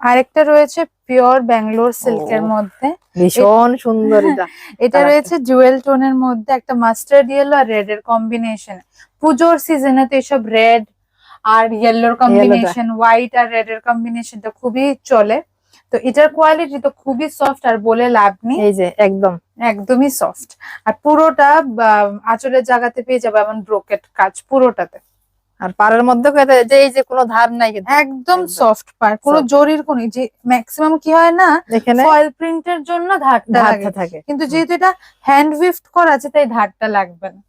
আরেকটা রয়েছে পিওর ব্যাঙ্গালোর সিল্কের। মধ্যে। ভীষণ সুন্দর এটা। এটা রয়েছে জুয়েল টোনের মধ্যে একটা মাস্টার্ড ইয়েলো আর রেড এর কম্বিনেশন পুজোর সিজনে তো এসব রেড আর ইয়েলোর কম্বিনেশন হোয়াইট আর রেড এর কম্বিনেশনটা খুবই চলে। তো এটার কোয়ালিটি তো খুবই সফট আর বলে লাভ নেই। এই যে একদম। একদমই সফট আর পুরোটা আঁচলের জায়গাতে পেয়ে যাবে এমন ব্রোকেট কাজ পুরোটাতে। আর পাড়ের মধ্যে যে এই যে কোনো ধার নাই একদম একদম। সফট পার কোনো জরির কোন যে ম্যাক্সিমাম কি হয় না এখানে ফয়েল প্রিন্টের জন্য ধারটা লাগে। থাকে। কিন্তু যেহেতু এটা হ্যান্ড উইফট করা আছে তাই ধারটা লাগবে না।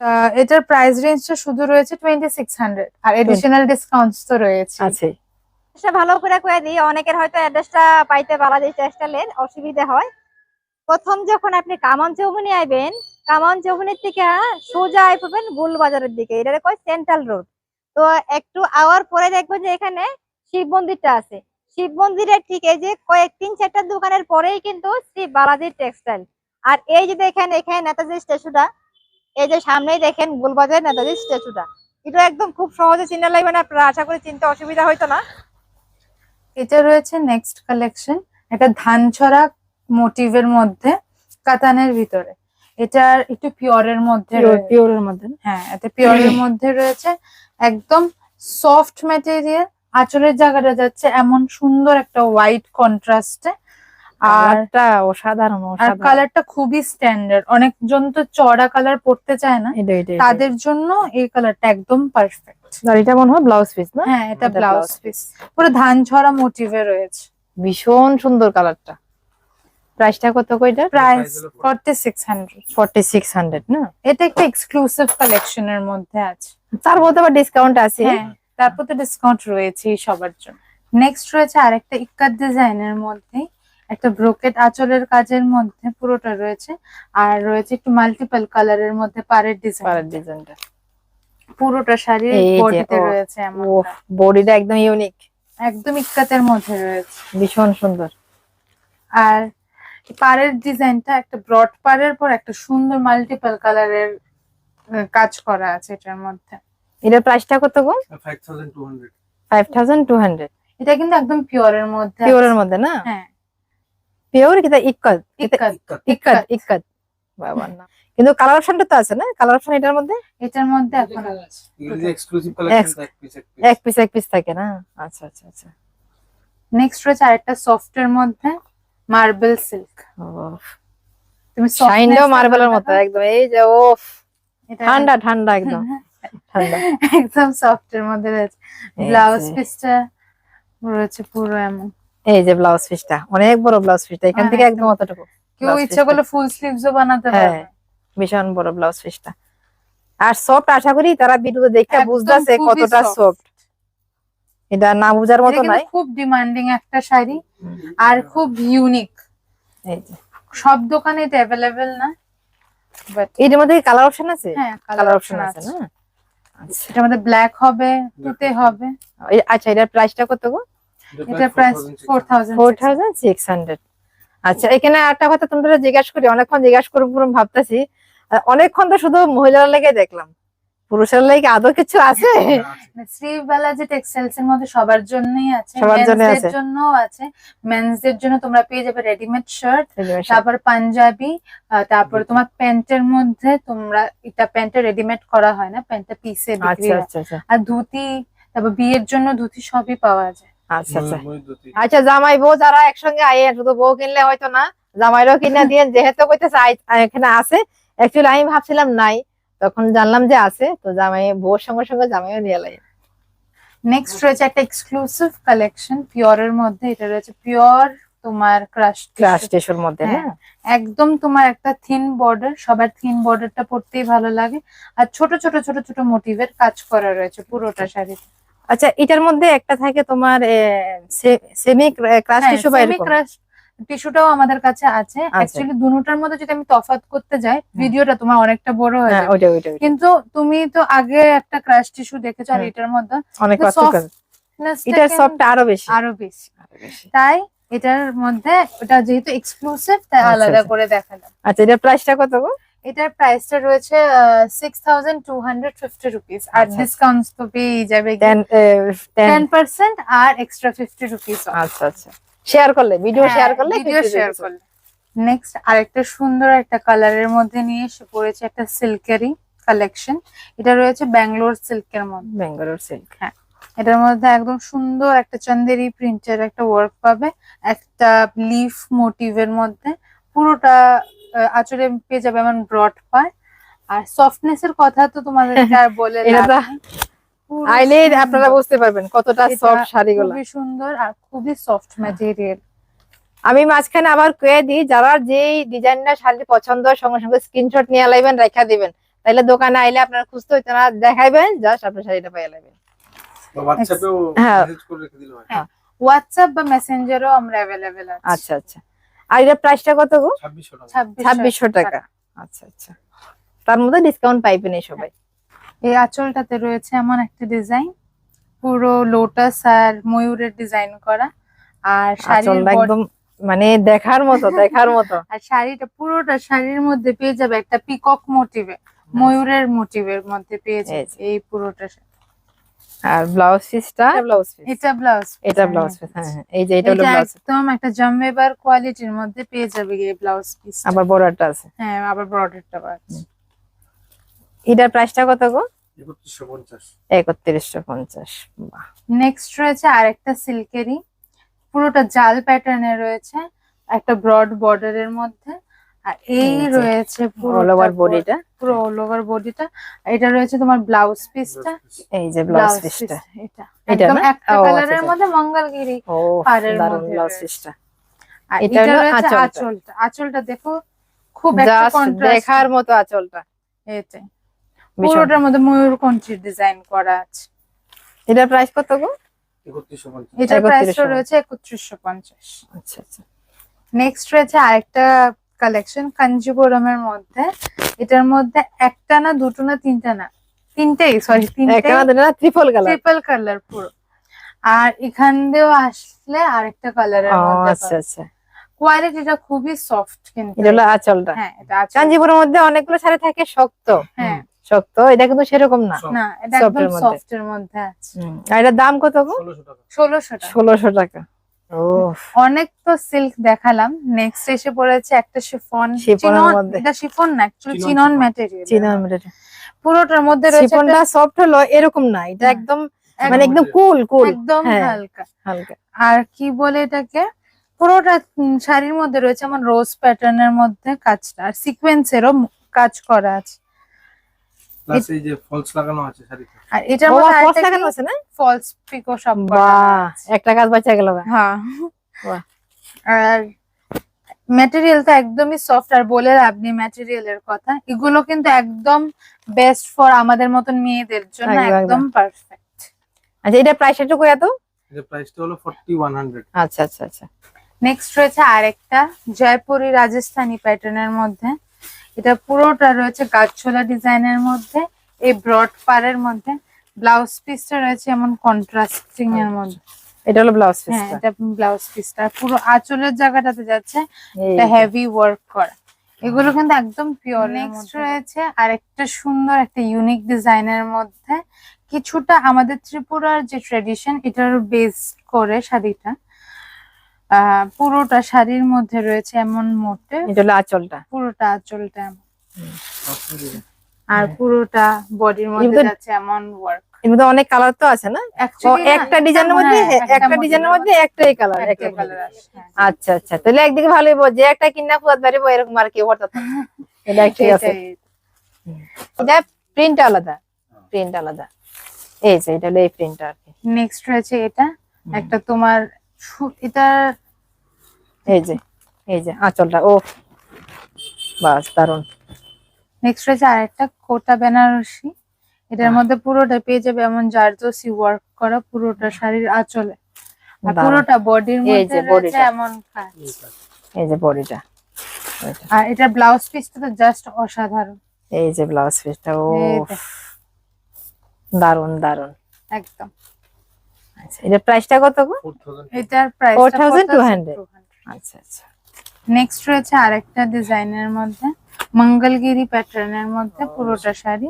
আহ, এটার প্রাইস রেঞ্জটা শুধু রয়েছে টোয়েন্টি সিক্স হান্ড্রেড আর এডিশনাল ডিসকাউন্টস তো রয়েছে। আছে। অ্যাড্রেসটা ভালো করে কয়ে দিই অনেকের হয়তো অ্যাড্রেসটা পাইতে পারা যায় চেষ্টা লেন অসুবিধা হয়। প্রথম যখন আপনি কামান চৌমুনি আইবেন কামান চৌমুনির থেকে সোজা আই পড়বেন গুল বাজারের দিকে। এটা কয় সেন্ট্রাল রোড তো একটু আওয়ার পরে দেখবেন যে এখানে শিব মন্দিরটা আছে। শিব মন্দিরের ঠিক এই যে কয়েক তিন চারটা দোকানের পরেই কিন্তু শ্রী বালাজি টেক্সটাইল আর এই যে দেখেন, এখানে নেতাজি স্ট্যাচুটা, এই যে সামনেই দেখেন গুলবাজার নেতাজি স্ট্যাচুটা। এটা একদম খুব সহজে চিনা লাগবে না, আপনারা আশা করি চিনতে অসুবিধা হইতো না। এটা রয়েছে নেক্সট কালেকশন এটা ধানছড়া মোটিভের মধ্যে, কাতানের ভিতরে। এটার একটু পিওরের মধ্যে পিওরের মধ্যে? হ্যাঁ এটা পিওরের মধ্যে রয়েছে। একদম সফট ম্যাটেরিয়াল আঁচলের জায়গাটা যাচ্ছে এমন সুন্দর একটা হোয়াইট কন্ট্রাস্টে অসাধারণ আর কালারটা খুবই স্ট্যান্ডার্ড অনেকজন তো চড়া কালার পড়তে চায় না। তাদের জন্য এই কালারটা একদম পারফেক্ট আর এটা মনে হয় ব্লাউজ পিস না? হ্যাঁ এটা এটা ব্লাউজ পিস পুরো ধান ছড়া মোটিভে রয়েছে। ভীষণ সুন্দর কালারটা প্রাইসটা কত কইটা price forty six hundred forty six hundred না? এটা একটা এক্সক্লুসিভ কালেকশনের মধ্যে আছে। তার মধ্যে আবার ডিসকাউন্ট আছে? হ্যাঁ তারপর তো ডিসকাউন্ট রয়েছেই সবার জন্য। নেক্সট রয়েছে আরেকটা ইক্কাত ডিজাইনের মধ্যে একটা ব্রোকেট আঁচলের কাজের মধ্যে পুরোটা রয়েছে আর রয়েছে একটু মাল্টিপল কালারের মধ্যে পাড়ের ডিজাইন পাড়ার ডিজাইনটা পুরোটা শাড়ির বডিতে রয়েছে বডিটা একদম ইউনিক একদম ইক্কাতের মধ্যে রয়েছে। ভীষণ সুন্দর। আর পাড়ের ডিজাইনটা একটা ব্রড পাড়ের পর একটা সুন্দর মাল্টিপল কালারের কাজ করা আছে এটার মধ্যে। এটার প্রাইসটা কত গো? 5200 ফাইভ থাউজেন্ড টু হান্ড্রেড এটা কিন্তু একদম পিওরের মধ্যে পিওরের আছে। মধ্যে না? হ্যাঁ। পিওর কিতা ইক্কত? কিতা ইক্কাত। ইক্কত। ইক্কত। বাবা না। কিন্তু কালার অপশনটা তো আছে না? কালার অপশন এটার মধ্যে? এটার মধ্যে এখন আছে। এক্সক্লুসিভ কালেকশন এক পিস এক পিস এক পিস থাকে না? আচ্ছা আচ্ছা আচ্ছা। নেক্সট রয়েছে আরেকটা সফট এর মধ্যে। মার্বেল সিল্ক তুমি শাইনটাও মার্বেলের মতো একদম এই যে ও এটা ঠান্ডা ঠান্ডা একদম ঠান্ডা। একদম সফট এর মধ্যে রয়েছে। ব্লাউজ। পিসটা রয়েছে পুরো এমন। এই যে ব্লাউজ পিসটা অনেক বড় ব্লাউজ পিসটা এখান থেকে একদম অতটুকু কেউ ইচ্ছা করলে ফুল স্লিভসও বানাতে হ্যাঁ। পারবে। ভীষণ বড় ব্লাউজ পিসটা আর সফট আশা করি তারা ভিডিও দেখে বুঝতেছে কতটা সফট এটা না বুঝার এটা মতো নাই খুব ডিমান্ডিং একটা শাড়ি আর খুব ইউনিক সব দোকানে এটা অ্যাভেলেবেল না বাট এর মধ্যে কালার অপশন আছে? হ্যাঁ কালার অপশন আছে না? আচ্ছা। এটার মধ্যে ব্ল্যাক হবে তুতে হবে। আচ্ছা এটার প্রাইসটা কত গো? এটা price four thousand four thousand six hundred আচ্ছা এখানে একটা কথা তোমরা জিজ্ঞাসা করি অনেকক্ষণ জিজ্ঞাসা করব ভাবতেছি আর অনেকক্ষণ তো শুধু মহিলারা লেগে দেখলাম। পুরুষের লেগে আদৌ কিছু আছে? শ্রী বালাজি টেক্সটাইলস এর মধ্যে সবার জন্যই আছে সবার জন্য আছে। জন্যও আছে। মেন্সদের জন্য তোমরা পেয়ে যাবে রেডিমেড শার্ট তারপর পাঞ্জাবি তারপরে তোমার প্যান্টের মধ্যে তোমরা এটা প্যান্টে রেডিমেড করা হয় না প্যান্টটা পিসে বিক্রি আচ্ছা হয়। আচ্ছা আচ্ছা। আর ধুতি তারপর বিয়ের জন্য ধুতি সবই পাওয়া যায়। আচ্ছা আচ্ছা। আচ্ছা জামাই বউ যারা একসঙ্গে আইয়েন শুধু বউ কিনলে হয়তো না জামাইরাও কিনে দিয়ে যেহেতু কইতেছে এখানে আছে। অ্যাকচুয়ালি আমি ভাবছিলাম নাই। তখন জানলাম যে আছে তো জামাই বউর সঙ্গে সঙ্গে জামাইও নিয়ে লাই নেক্সট রয়েছে একটা এক্সক্লুসিভ কালেকশন পিওরের মধ্যে এটা রয়েছে পিওর তোমার ক্রাশ ক্লাস টেসুর মধ্যে হ্যাঁ। হ্যাঁ। একদম তোমার একটা থিন বর্ডার সবার থিন বর্ডারটা পড়তেই ভালো লাগে। আর ছোট ছোট ছোট ছোট মোটিভের কাজ করা রয়েছে পুরোটা শাড়িতে। আচ্ছা এটার মধ্যে একটা থাকে তোমার সেমি হ্যাঁ, টিস্যু বা এরকম? টিস্যুটাও আমাদের কাছে আছে। অ্যাকচুয়ালি দুটোটার মধ্যে যদি আমি তফাত করতে যাই ভিডিওটা তোমার অনেকটা বড় হয়ে হ্যাঁ যাবে। ওইটা ওইটা। কিন্তু তুমি তো আগে একটা ক্রাশ টিস্যু দেখেছ আর এটার মধ্যে অনেক এটার সফট আরও বেশি। আরও বেশি। তাই এটার মধ্যে ওটা যেহেতু এক্সক্লুসিভ তাই আচ্ছা, আলাদা আচ্ছা। করে দেখালাম। আচ্ছা এটার প্রাইসটা কত গো? এটার প্রাইসটা রয়েছে six thousand two hundred fifty rupees আর। ডিসকাউন্ট তো পেয়ে যাবে টেন পার্সেন্ট আর এক্সট্রা ফিফটি রুপিস আচ্ছা আচ্ছা। শেয়ার করলে ভিডিও শেয়ার করলে ভিডিও শেয়ার করলে। নেক্সট আরেকটা সুন্দর একটা কালারের মধ্যে নিয়ে এসে পড়েছে একটা সিল্কেরই কালেকশন এটা রয়েছে ব্যাঙ্গালোর সিল্কের মধ্যে। ব্যাঙ্গালোর সিল্ক হ্যাঁ এটার মধ্যে একদম সুন্দর একটা চন্দেরি প্রিন্টের একটা ওয়ার্ক পাবে। একটা লিফ মোটিভের মধ্যে। পুরোটা আঁচড়ে পেয়ে যাবে এমন ব্রড পায়। আর সফটনেস এর কথা তো তোমাদেরকে আর বলে এটা লাভ তো নেই। পুরো আইলে আপনারা বুঝতে পারবেন কতটা সফট শাড়িগুলো। খুবই সুন্দর আর খুবই সফট ম্যাটেরিয়াল আমি মাঝখানে আবার কয়ে দিই যারা যেই ডিজাইনটা শাড়ি পছন্দ হয় সঙ্গে সঙ্গে স্ক্রিনশট নিয়ে লাইবেন রেখা দিবেন। তাইলে দোকানে আইলে আপনারা খুঁজতে হইতে না দেখাইবেন জাস্ট আপনার শাড়িটা পেয়ে লাইবেন বা হোয়াটসঅ্যাপেও হ্যাঁ। মেসেজ করে রেখে দিলে হয়। হোয়াটসঅ্যাপ বা মেসেঞ্জারও আমরা অ্যাভেলেবেল আছে। আচ্ছা আচ্ছা। আর এটা প্রাইসটা কত গো? ছাব্বিশশো টাকা। ছাব্বিশশো টাকা। আচ্ছা আচ্ছা। তার মধ্যে ডিসকাউন্ট পাইবেন এই সবাই। এই আঁচলটাতে রয়েছে এমন একটা ডিজাইন। পুরো লোটাস আর ময়ূরের ডিজাইন করা। আর শাড়ির একদম মানে দেখার মতো দেখার মতো। আর শাড়িটা পুরোটা শাড়ির মধ্যে পেয়ে যাবে একটা পিকক মোটিভে ময়ূরের মোটিভের মধ্যে পেয়ে যাবে এই পুরোটা আর ব্লাউজ পিসটা ব্লাউজ পিস এটা ব্লাউজ এটা ব্লাউজ পিস হ্যাঁ হ্যাঁ। এই যে এটা হলো ব্লাউজ একদম একটা জামবেবার কোয়ালিটির মধ্যে পেয়ে যাবে এই ব্লাউজ পিস আবার বর্ডারটা আছে। হ্যাঁ আবার ব্রডারটা পাচ্ছে এটার প্রাইসটা কত গো? একত্রিশশো পঞ্চাশ। বাহ। নেক্সট রয়েছে আরেকটা সিল্কেরই পুরোটা জাল প্যাটার্নে রয়েছে একটা ব্রড বর্ডারের মধ্যে। আর এই রয়েছে পুরো অল ওভার বডিটা পুরো অল ওভার বডিটা এটা রয়েছে তোমার ব্লাউজ পিসটা এই যে ব্লাউজ ব্লাউজ পিসটা এটা। একদম একটা আচ্ছা, কালারের আচ্ছা। মধ্যে মঙ্গলগিরি পাড়ের মধ্যে ব্লাউজ রয়েছে। পিসটা আর এটা রয়েছে আঁচলটা। আঁচলটা দেখো খুব একটা কন্ট্রাস্ট দেখার মতো আঁচলটা। ভীষণ। পুরোটার মধ্যে ময়ূরকণ্ঠীর ডিজাইন করা আছে। এটার প্রাইস কত গো? প্রাইসটা 3100 রয়েছে পঞ্চাশ। আচ্ছা আচ্ছা। নেক্সট রয়েছে আরেকটা কালেকশন কাঞ্জিপুরমের মধ্যে। এটার মধ্যে একটা না দুটো না তিনটা না? তিনটেই সরি না ট্রিপল কালার ট্রিপল কালার পুরো। আর এখান দিয়েও আসলে আরেকটা কালারের মধ্যে আচ্ছা আচ্ছা। কোয়ালিটিটা খুবই সফট কিন্তু এটা হলো আঁচলটা। হ্যাঁ এটা কাঞ্জিপুরের মধ্যে অনেকগুলো শাড়ি থাকে শক্ত। হ্যাঁ শক্ত এটা কিন্তু সেরকম না। না এটা একদম সফট এর মধ্যে আছে। আর এটার দাম কত গো? ষোলোশো টাকা। ষোলোশো টাকা। অনেক তো সিল্ক দেখালাম। নেক্সট এসে পড়েছে একটা শিফন। এটা শিফন না অ্যাকচুয়ালি Chinon চিনন। ম্যাটেরিয়াল পুরোটার মধ্যে রয়েছে শিফনটা সফট হলো এরকম না। এটা। একদম মানে একদম কুল কুল একদম হ্যাঁ। হালকা। হালকা। আর কি বলে এটাকে? পুরোটা শাড়ির মধ্যে রয়েছে আমার রোজ প্যাটার্নের মধ্যে কাজটা। আর সিকোয়েন্সেরও কাজ করা আছে। প্লাস এই যে ফলস লাগানো আছে শাড়িতে। আর এটার মধ্যে ফলস লাগানো আছে না? ফলস পিকো সব বাহ একটা কাজ বাঁচা গেল হ্যাঁ। আর ম্যাটেরিয়ালটা একদমই সফট আর বলে নেই ম্যাটেরিয়ালের কথা। এগুলো কিন্তু একদম বেস্ট ফর আমাদের মতন মেয়েদের জন্য একদম, পারফেক্ট আচ্ছা এটা প্রাইস একটু কত এর প্রাইসটা হলো ফর্টি ওয়ান হান্ড্রেড আচ্ছা আচ্ছা আচ্ছা। নেক্সট রয়েছে আরেকটা জয়পুরি রাজস্থানি প্যাটার্নের মধ্যে। এটা পুরোটা রয়েছে গাছছোলা ডিজাইনের মধ্যে এই ব্রড পারের মধ্যে। ব্লাউজ পিসটা রয়েছে এমন কন্ট্রাস্টিং এর মধ্যে। এটা হলো ব্লাউজ হ্যাঁ পিসটা? এটা ব্লাউজ পিসটা। পুরো আঁচলের জায়গাটাতে যাচ্ছে এটা হেভি ওয়ার্ক করা। এগুলো কিন্তু একদম পিওর নেক্সট রয়েছে আরেকটা সুন্দর একটা ইউনিক ডিজাইনের মধ্যে। কিছুটা আমাদের ত্রিপুরার যে ট্রেডিশন এটার বেস করে শাড়িটা। পুরোটা শাড়ির মধ্যে রয়েছে এমন মোটে। এটা হলো আঁচলটা। পুরোটা আঁচলটা এমন। আর পুরোটা বডির মধ্যে যাচ্ছে এমন ওয়ার্ক এর মধ্যে অনেক কালার তো আছে না? একটা ডিজাইনের মধ্যে একটা ডিজাইনের মধ্যে একটাই কালার একটা একটা কালার আছে হ্যাঁ। আচ্ছা আচ্ছা। তাহলে একদিকে ভালোই বল যে একটা কিনা পুয়াত পারিব এরকম আর কি হঠাৎ এটা ঠিক আছে। এটা প্রিন্ট আলাদা প্রিন্ট আলাদা। এই যে এটা হলো এই প্রিন্ট আর কি। নেক্সট রয়েছে এটা। একটা তোমার এটা এই যে এই যে আঁচলটা ও বাস দারুণ নেক্সট রয়েছে আরেকটা কোটা বেনারসি। এটার মধ্যে পুরোটা পেয়ে যাবে এমন জারদোসি ওয়ার্ক করা পুরোটা শাড়ির আঁচলে। পুরোটা বডির এই মধ্যে রয়েছে এমন কাজ। এই যে বডিটা আর এটা ব্লাউজ পিসটা তো জাস্ট অসাধারণ। এই যে ব্লাউজ পিসটা ও দারুণ দারুণ একদম। আচ্ছা এটার প্রাইসটা কত গো? এটার প্রাইস 4200 আচ্ছা আচ্ছা। নেক্সট রয়েছে আরেকটা ডিজাইনের মধ্যে মঙ্গলগিরি প্যাটার্নের মধ্যে পুরোটা শাড়ি।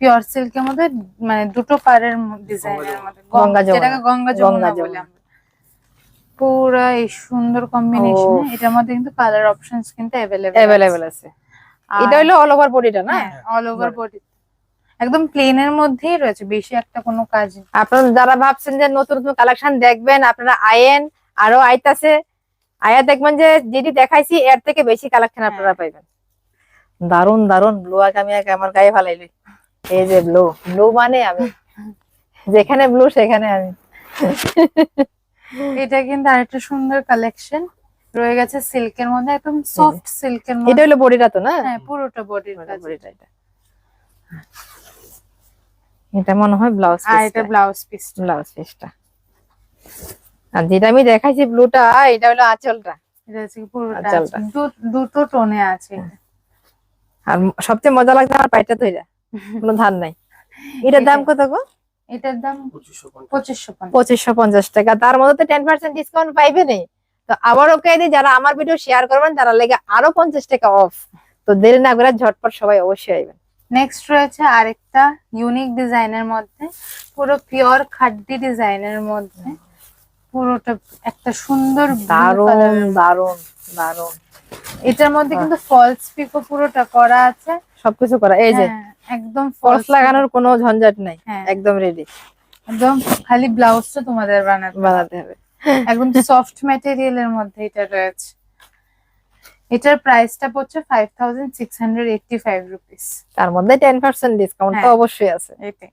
পিওর সিল্কের মধ্যে মানে দুটো পাড়ের ডিজাইনের মধ্যে। গঙ্গা। যেটাকে গঙ্গা যমুনা বলে আমরা। পুরা এই সুন্দর কম্বিনেশন এটার মধ্যে কিন্তু কালার অপশনস কিন্তু অ্যাভেলেবেল অ্যাভেলেবেল আছে। এটা হলো অল ওভার বডিটা না? অল ওভার বডি একদম প্লেনের মধ্যেই রয়েছে বেশি একটা কোনো কাজ আপনারা যারা ভাবছেন যে নতুন নতুন কালেকশন দেখবেন আপনারা আয়েন আরও আইতাছে আয়া দেখবেন যে যেটি দেখাইছি এর থেকে বেশি কালেকশন আপনারা পাইবেন। দারুণ দারুণ ব্লু আগে আমি আমার গায়ে ভালাইলি এই যে ব্লু ব্লু মানে আমি। যেখানে ব্লু সেখানে আমি। এটা কিন্তু আরেকটা সুন্দর কালেকশন রয়ে গেছে সিল্কের মধ্যে একদম সফট সিল্কের এটা মধ্যে। হলো বডিটা তো না? হ্যাঁ পুরোটা বডির বডিটা এটা। এটা মনে হয় ব্লাউজ আর এটা ব্লাউজ পিস ব্লাউজ পিসটা। আর যেটা আমি দেখাইছি ব্লুটা এটা হলো আঁচলটা। এটা হচ্ছে পুরোটা দুটো টোনে আছে। আর সবচেয়ে মজা লাগছে আমার পাইটা কোনো ধার নাই। এটার দাম কত গো? এটার দাম পঁচিশশো পঞ্চাশ। টাকা। তার মধ্যে তো টেন পার্সেন্ট ডিসকাউন্ট পাইবে নেই তো আবারও কে দিই যারা আমার ভিডিও শেয়ার করবেন তারা লেগে আরও পঞ্চাশ টাকা অফ তো দেরি না করে ঝটপট সবাই অবশ্যই আইবেন। নেক্সট রয়েছে আরেকটা ইউনিক ডিজাইনের মধ্যে পুরো পিওর খাড্ডি ডিজাইনের মধ্যে। পুরোটা একটা সুন্দর এর। দারুণ দারুণ এটার মধ্যে কিন্তু ফলস পিকো পুরোটা করা আছে। সবকিছু করা এই যে হ্যাঁ, একদম ফলস লাগানোর কোনো ঝঞ্ঝাট নাই হ্যাঁ। একদম রেডি একদম খালি ব্লাউজটা তোমাদের বানাতে বানাতে হবে। একদম সফট ম্যাটেরিয়াল এর মধ্যে এটা রয়েছে। এটার প্রাইসটা পড়ছে five thousand six hundred eighty five rupees তার মধ্যে টেন পার্সেন্ট ডিসকাউন্ট তো হ্যাঁ। অবশ্যই আছে। এটাই।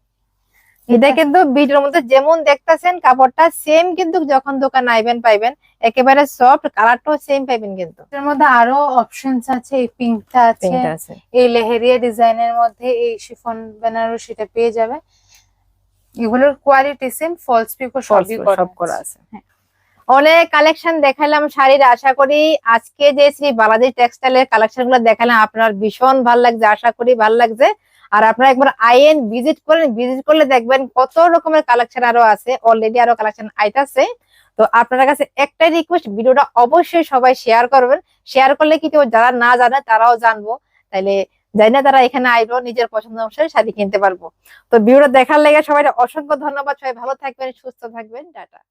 এটা কিন্তু ভিডিওর মধ্যে যেমন দেখতেছেন কাপড়টা সেম কিন্তু যখন দোকান আইবেন পাইবেন একেবারে সফট কালারটাও সেম পাইবেন কিন্তু। এটার মধ্যে আরও অপশনস আছে এই পিঙ্কটা আছে এই লেহেরিয়া ডিজাইনের মধ্যে এই শিফন বেনারসিটা পেয়ে যাবে এগুলোর কোয়ালিটি সেম ফলস পিকো সবই সব করা আছে। হ্যাঁ। অনেক কালেকশন দেখালাম শাড়ির, আশা করি আজকে যে শ্রী বালাজি টেক্সটাইলের কালেকশনগুলো দেখালাম আপনার ভীষণ ভালো লাগছে, আশা করি ভালো লাগছে। আর আপনারা একবার আইএন ভিজিট করেন ভিজিট করলে দেখবেন কত রকমের কালেকশন আরও আছে অলরেডি আরও কালেকশন আইতাছে তো আপনার কাছে একটাই রিকোয়েস্ট ভিডিওটা অবশ্যই সবাই শেয়ার করবেন। শেয়ার করলে কি কেউ যারা না জানে তারাও জানব। তাইলে যাই না তারা এখানে আইলো নিজের পছন্দ অনুসারে শাড়ি কিনতে পারব। তো ভিডিওটা দেখার লেগে সবাই অসংখ্য ধন্যবাদ, সবাই ভালো থাকবেন, সুস্থ থাকবেন, টাটা।